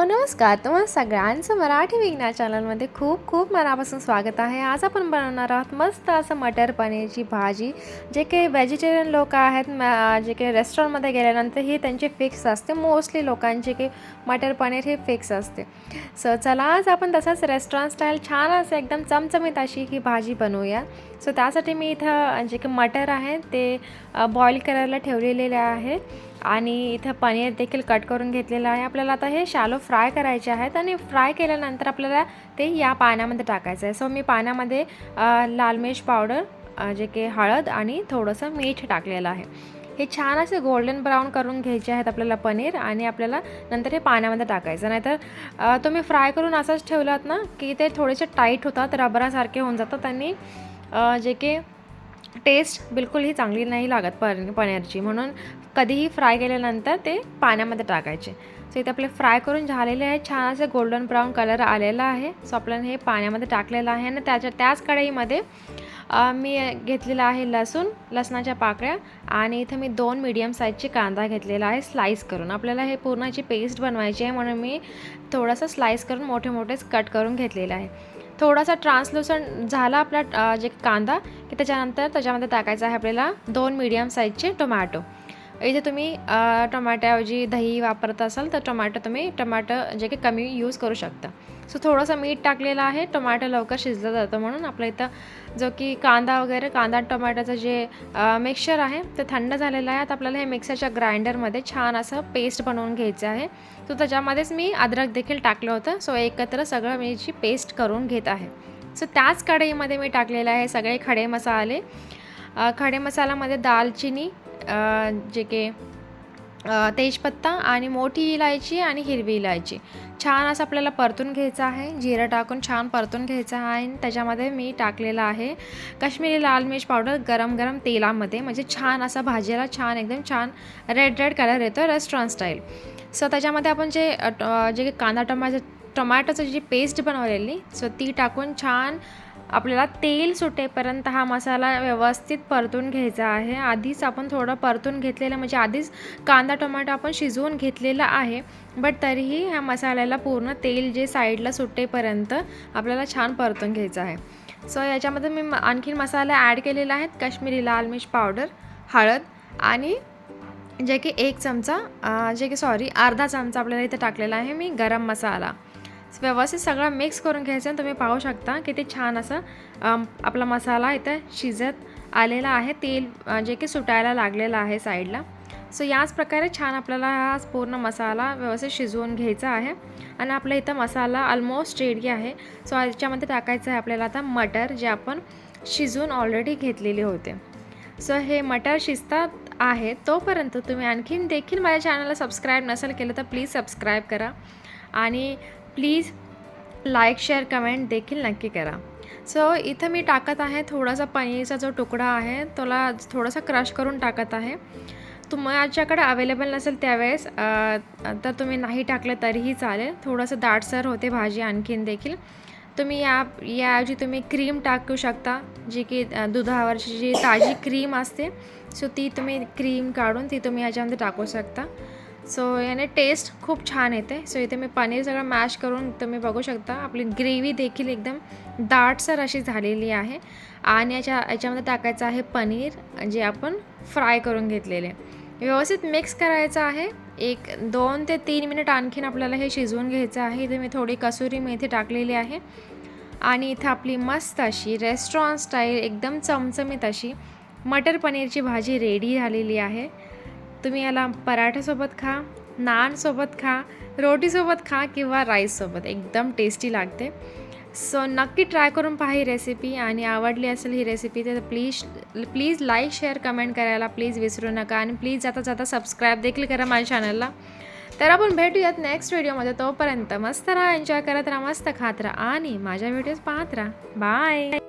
Hello नमस्कार तुम्हाला सगळ्यांचं मराठी विज्ञान चॅनलमध्ये खूप खूप मनापासून स्वागत आहे. आज आपण बनवणार आहोत मस्त असं मटर पनीरची भाजी जे काही व्हेजिटेरियन लोक आहेत म- जे काही रेस्टॉरंटमध्ये गेल्यानंतर ही त्यांची फिक्स असते. मोस्टली लोकांचे की मटर पनीर हे फिक्स असते. सो चला आज आपण तसंच रेस्टॉरंट स्टाईल छान असं एकदम चमचमीत अशी ही भाजी बनवूया. सो त्यासाठी मी इथं जे काही मटर आहे ते बॉईल करायला ठेवलेले आहे. आणि इथं पनीर देखील कट करून घेतलेलं आहे. आपल्याला आता हे शालो फ्राय करायचे आहेत आणि फ्राय केल्यानंतर आपल्याला ते या पाण्यामध्ये टाकायचं आहे. सो मी पाण्यामध्ये लाल मिर्च पावडर जे की हळद आणि थोडंसं मीठ टाकलेलं आहे. हे छान असे गोल्डन ब्राऊन करून घ्यायचे आहेत आपल्याला पनीर आणि आपल्याला नंतर हे पाण्यामध्ये टाकायचं. नाहीतर तुम्ही फ्राय करून असंच ठेवलात ना की ते थोडेसे टाईट होतात रबरासारखे होऊन जातात आणि जे की टेस्ट बिलकुलही चांगली नाही लागत पण पनीरची. म्हणून कधीही फ्राय केल्यानंतर ते पाण्यामध्ये टाकायचे. सो इथे आपले फ्राय करून झालेले आहे छान असे गोल्डन ब्राऊन कलर आलेला आहे. सो आपल्याला हे पाण्यामध्ये टाकलेलं आहे. आणि त्याच्या त्याच कढईमध्ये मी घेतलेला आहे लसूण लसणाच्या पाकळ्या आणि इथं मी दोन मीडियम साईजचे कांदा घेतलेला आहे स्लाईस करून. आपल्याला हे पूर्णाची पेस्ट बनवायची आहे म्हणून मी थोडंसं स्लाईस करून मोठे मोठेच कट करून घेतलेलं आहे. थोडासा ट्रान्सलुसंट झाला आपला जे कांदा की त्याच्यानंतर त्याच्यामध्ये टाकायचं आहे आपल्याला दोन मीडियम साईजचे टोमॅटो इथे तुम्ही अ, टोमॅटोऐवजी दही वापरत असाल तर टोमॅटो तुम्ही टमाटं जे काही कमी यूज करू शकता. सो थोडंसं मीठ टाकलेलं आहे टोमॅटो लवकर शिजलं जातं म्हणून आपल्या इथं जो की कांदा वगैरे कांदा टोमॅटोचं जे मिक्सचर आहे ते थंड झालेलं आहे. आता आपल्याला हे मिक्सरच्या ग्राइंडरमध्ये छान असं पेस्ट बनवून घ्यायचं आहे. सो त्याच्यामध्येच मी अद्रक देखील टाकलं होतं. सो एकत्र सगळं मी जी पेस्ट करून घेत आहे. सो त्याच कढईमध्ये मी टाकलेलं आहे सगळे खडे मसाले. खडे मसाल्यामध्ये दालचिनी जे की तेजपत्ता आणि मोठी इलायची आणि हिरवी इलायची. छान असं आपल्याला परतून घ्यायचं आहे. जिरं टाकून छान परतून घ्यायचं आहे. आणि त्याच्यामध्ये मी टाकलेलं आहे काश्मीरी लाल मिर्च पावडर गरम गरम तेलामध्ये. म्हणजे छान असा भाजीला छान एकदम छान रेड रेड कलर येतो रेस्टॉरंट स्टाईल सो त्याच्यामध्ये आपण जे जे कांदा टोमॅटो टोमॅटोचं जी पेस्ट बनवलेली सो ती टाकून छान आपल्याला तेल सुटेपर्यंत हा मसाला व्यवस्थित परतून घ्यायचा आहे. आधीच आपण थोडं परतून घेतलेलं म्हणजे आधीच कांदा टोमॅटो आपण शिजवून घेतलेला आहे. बट तरीही ह्या मसाल्याला पूर्ण तेल जे साईडला सुटेपर्यंत आपल्याला छान परतून घ्यायचं आहे. सो याच्यामध्ये मी म- आणखीन मसाला ॲड केलेले आहेत. काश्मीरी लाल मिर्च पावडर हळद आणि जे की एक चमचा जे की सॉरी अर्धा चमचा आपल्याला इथे टाकलेला आहे मी गरम मसाला. व्यवस्थित सगळं मिक्स करून घ्यायचं आणि तुम्ही पाहू शकता किती छान असं आपला मसाला इथं शिजत आलेला आहे. तेल जे की सुटायला लागलेलं आहे साईडला सो याच प्रकारे छान आपल्याला हा पूर्ण मसाला व्यवस्थित शिजवून घ्यायचा आहे. आणि आपला इथं मसाला ऑलमोस्ट रेडी आहे. सो याच्यामध्ये टाकायचं आहे आपल्याला आता मटर जे आपण शिजवून ऑलरेडी घेतलेले होते. सो हे मटर शिजतात आहे तोपर्यंत तुम्ही आणखीन देखील माझ्या चॅनलला सबस्क्राईब नसेल केलं तर प्लीज सबस्क्राईब करा. आणि प्लीज लाईक शेअर कमेंट देखील नक्की करा. सो इथं मी टाकत आहे थोडासा पनीरचा जो तुकडा आहे त्याला थोडासा क्रश करून टाकत आहे. तुमच्याकडे अवेलेबल नसेल त्यावेळेस तर तुम्ही नाही टाकलं तरीही चालेल. थोडंसं दाटसर होते भाजी आणखीन देखील. तुम्ही या याऐवजी तुम्ही क्रीम टाकू शकता जी की दुधावरची जी ताजी क्रीम असते सो ती तुम्ही क्रीम काढून ती तुम्ही याच्यामध्ये टाकू शकता. सो याने टेस्ट खूप छान येते. सो इथे मी पनीर सगळं मॅश करून तुम्ही बघू शकता. आपली ग्रेव्ही देखील एकदम दाटसर अशी झालेली आहे. आणि याच्या याच्यामध्ये टाकायचं आहे पनीर जे आपण फ्राय करून घेतलेले. व्यवस्थित मिक्स करायचं आहे. एक दोन ते तीन मिनिट आणखीन आपल्याला हे शिजवून घ्यायचं आहे. इथे मी थोडी कसुरी मेथी टाकलेली आहे. आणि इथं आपली मस्त अशी रेस्टॉरंट स्टाईल एकदम चमचमीत अशी मटर पनीरची भाजी रेडी झालेली आहे. तुम्ही याला पराठ्यासोबत खा नानसोबत खा रोटीसोबत खा किंवा राईससोबत. एकदम टेस्टी लागते. सो नक्की ट्राय करून पहा ही रेसिपी आणि आवडली असेल ही रेसिपी तर please please like share comment करायला प्लीज विसरू नका आणि प्लीज जाता जाता सबस्क्राईब देखील करा माझ्या चॅनलला तर आपण भेटूयात नेक्स्ट व्हिडिओमध्ये तोपर्यंत मस्त राहा एन्जॉय करत राहा मस्त खात राहा आणि माझ्या व्हिडिओज पाहत राहा. बाय